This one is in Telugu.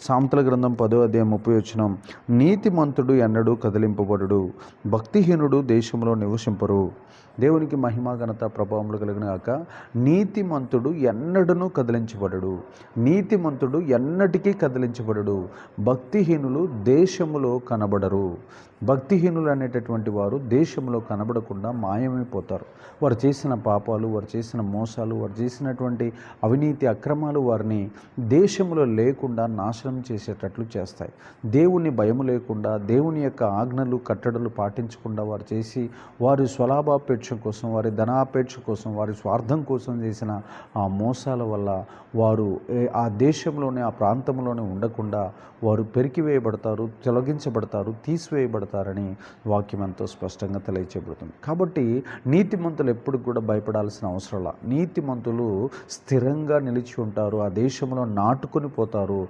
సాంతల గ్రంథం పదో అధ్యాయం ముప్పై వచ్చిన నీతిమంతుడు ఎన్నడూ కదిలింపబడుడు భక్తిహీనుడు దేశంలో నివసింపరు. దేవునికి మహిమ ఘనత ప్రభావములు కలిగినాక నీతిమంతుడు ఎన్నడను కదిలించబడడు. నీతిమంతుడు ఎన్నటికీ కదిలించబడడు భక్తిహీనులు దేశములో కనబడరు. భక్తిహీనులు అనేటటువంటి వారు దేశంలో కనబడకుండా మాయమైపోతారు. వారు చేసిన పాపాలు వారు చేసిన మోసాలు వారు చేసినటువంటి అవినీతి అక్రమాలు వారిని దేశంలో లేకుండా నాశనం చేసేటట్లు చేస్తాయి. దేవుని భయం లేకుండా దేవుని యొక్క ఆజ్ఞలు కట్టడలు పాటించకుండా వారు చేసి వారి స్వలాభాపేక్ష కోసం వారి ధనాపేక్ష కోసం వారి స్వార్థం కోసం చేసిన ఆ మోసాల వల్ల వారు ఆ దేశంలోనే ఆ ప్రాంతంలోనే ఉండకుండా వారు పెరికివేయబడతారు తొలగించబడతారు తీసివేయబడతారని వాక్యం ఎంతో స్పష్టంగా తెలియచేయబడుతుంది. కాబట్టి నీతిమంతులు ఎప్పుడు కూడా భయపడాల్సిన అవసరం లా నీతిమంతులు స్థిరంగా నిలిచి ఉంటారు ఆ దేశంలో నాటుకొని పోతారు.